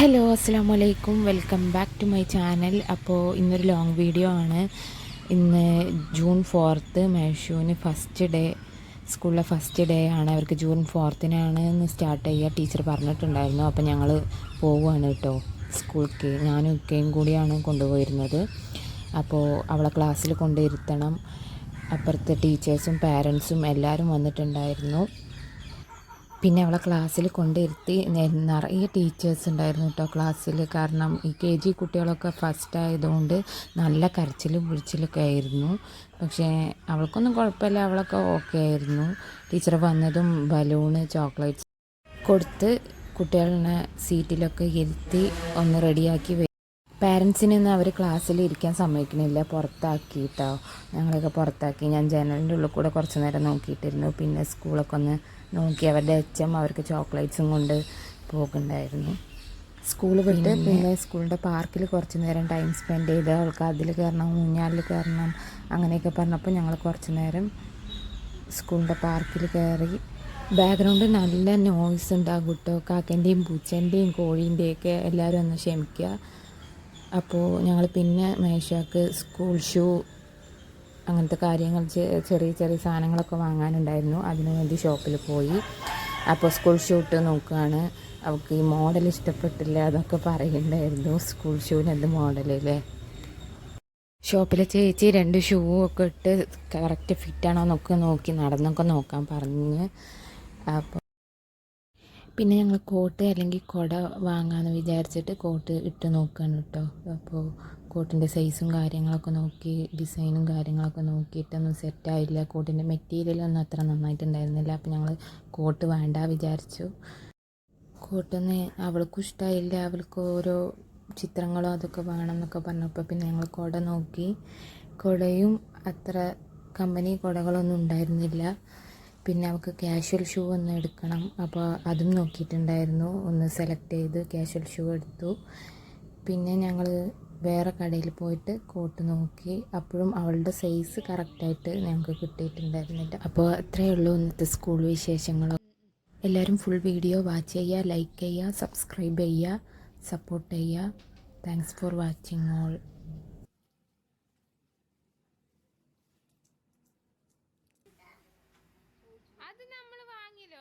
Hello അസ്സാം വലൈക്കും welcome back to my channel അപ്പോൾ ഇന്നൊരു ലോങ് വീഡിയോ ആണ്. ഇന്ന് ജൂൺ ഫോർത്ത് മേഷുവിന് ഫസ്റ്റ് ഡേ സ്കൂളിലെ ഫസ്റ്റ് ഡേ ആണ്. അവർക്ക് ജൂൺ ഫോർത്തിനാണ് ഇന്ന് സ്റ്റാർട്ട് ചെയ്യുക ടീച്ചർ പറഞ്ഞിട്ടുണ്ടായിരുന്നു. അപ്പോൾ ഞങ്ങൾ പോവുകയാണ് കേട്ടോ സ്കൂൾക്ക്. ഞാനും ഇക്കയും കൂടിയാണ് കൊണ്ടുപോയിരുന്നത്. അപ്പോൾ അവളെ ക്ലാസ്സിൽ കൊണ്ടിരുത്തണം അപ്പുറത്തെ ടീച്ചേഴ്സും പാരൻസും എല്ലാവരും വന്നിട്ടുണ്ടായിരുന്നു. പിന്നെ അവളെ ക്ലാസ്സിൽ കൊണ്ടിരുത്തി നിറയെ ടീച്ചേഴ്സ് ഉണ്ടായിരുന്നു കേട്ടോ ക്ലാസ്സിൽ. കാരണം ഈ കെ ജി കുട്ടികളൊക്കെ ഫസ്റ്റ് ആയതുകൊണ്ട് നല്ല കരച്ചിലും പിടിച്ചിലൊക്കെ ആയിരുന്നു. പക്ഷേ അവൾക്കൊന്നും കുഴപ്പമില്ല അവളൊക്കെ ഓക്കെ ആയിരുന്നു. ടീച്ചർ വന്നതും ബലൂണ് ചോക്ലേറ്റ്സ് കൊടുത്ത് കുട്ടികളെ സീറ്റിലൊക്കെ ഇരുത്തി ഒന്ന് റെഡിയാക്കി പാരൻസിനൊന്നും അവർ ക്ലാസ്സിൽ ഇരിക്കാൻ സമ്മതിക്കണില്ല. പുറത്താക്കിയിട്ടോ ഞങ്ങളൊക്കെ പുറത്താക്കി. ഞാൻ ജനലിന്റെ ഉള്ളിൽ കൂടെ കുറച്ച് നേരം നോക്കിയിട്ടിരുന്നു. പിന്നെ സ്കൂളൊക്കെ ഒന്ന് നോക്കി അവരുടെ അച്ഛൻ അവർക്ക് ചോക്ലേറ്റ്സും കൊണ്ട് പോകുന്നുണ്ടായിരുന്നു. സ്കൂൾ വിട്ട് പിന്നെ സ്കൂളിന്റെ പാർക്കിൽ കുറച്ച് നേരം ടൈം സ്പെൻഡ് ചെയ്ത് അവൾക്ക് അതിൽ കയറണം ഊഞ്ഞാലിൽ കയറണം അങ്ങനെയൊക്കെ പറഞ്ഞപ്പോൾ ഞങ്ങൾ കുറച്ച് നേരം സ്കൂളിന്റെ പാർക്കിൽ കയറി. ബാക്ക്ഗ്രൗണ്ട് നല്ല നോയ്സ് ഉണ്ടാകും കേട്ടോ കാക്കേന്റെയും പൂച്ചേന്റെയും കോഴീന്റെയൊക്കെ എല്ലാവരും ഒന്ന് ക്ഷമിക്കുക. അപ്പോൾ ഞങ്ങൾ പിന്നെ മേശക്ക് സ്കൂൾ ഷൂ അങ്ങനത്തെ കാര്യങ്ങൾ ചെറിയ ചെറിയ സാധനങ്ങളൊക്കെ വാങ്ങാനുണ്ടായിരുന്നു. അതിനു വേണ്ടി ഷോപ്പിൽ പോയി. അപ്പോൾ സ്കൂൾ ഷൂ ഇട്ട് നോക്കുകയാണ് അവൾക്ക് ഈ മോഡൽ ഇഷ്ടപ്പെട്ടില്ല അതൊക്കെ പറയുന്നുണ്ടായിരുന്നു സ്കൂൾ ഷൂവിന് എന്ത് മോഡലല്ലേ ഷോപ്പിലെ ചേച്ചി രണ്ട് ഷൂ ഒക്കെ ഇട്ട് കറക്റ്റ് ഫിറ്റാണോ എന്നൊക്കെ നോക്കി നടന്നൊക്കെ നോക്കാൻ പറഞ്ഞ്. അപ്പോൾ പിന്നെ ഞങ്ങൾ കോട്ട് അല്ലെങ്കിൽ കുട വാങ്ങാമെന്ന് വിചാരിച്ചിട്ട് കോട്ട് ഇട്ട് നോക്കുകയാണ് കേട്ടോ അപ്പോൾ കോട്ടിന്റെ സൈസും കാര്യങ്ങളൊക്കെ നോക്കി ഡിസൈനും കാര്യങ്ങളൊക്കെ നോക്കിയിട്ടൊന്നും സെറ്റായില്ല. കോട്ടിന്റെ മെറ്റീരിയലൊന്നും അത്ര നന്നായിട്ടുണ്ടായിരുന്നില്ല. അപ്പോൾ ഞങ്ങൾ കോട്ട് വേണ്ട വിചാരിച്ചു. കോട്ടൊന്ന് അവൾക്കും ഇഷ്ടമായില്ല അവൾക്ക് ഓരോ ചിത്രങ്ങളോ അതൊക്കെ വേണം എന്നൊക്കെ പറഞ്ഞപ്പോൾ പിന്നെ ഞങ്ങൾ കുട നോക്കി. കുടയും അത്ര കമ്പനി കുടകളൊന്നും ഉണ്ടായിരുന്നില്ല. പിന്നെ അവൾക്ക് ക്യാഷ്വൽ ഷൂ ഒന്ന് എടുക്കണം. അപ്പോൾ അതും നോക്കിയിട്ടുണ്ടായിരുന്നു. ഒന്ന് സെലക്ട് ചെയ്ത് ക്യാഷ്വൽ ഷൂ എടുത്തു. പിന്നെ ഞങ്ങൾ വേറെ കടയിൽ പോയിട്ട് കോട്ട് നോക്കി. അപ്പോഴും അവളുടെ സൈസ് കറക്റ്റായിട്ട് ഞങ്ങൾക്ക് കിട്ടിയിട്ടുണ്ടായിരുന്നില്ല. അപ്പോൾ അത്രയേ ഉള്ളൂ ഇന്നത്തെ സ്കൂൾ വിശേഷങ്ങൾ എല്ലാവരും ഫുൾ വീഡിയോ വാച്ച് ചെയ്യുക ലൈക്ക് ചെയ്യുക സബ്സ്ക്രൈബ് ചെയ്യുക സപ്പോർട്ട് ചെയ്യുക. താങ്ക്സ് ഫോർ വാച്ചിങ് ഓൾ അത് നമ്മൾ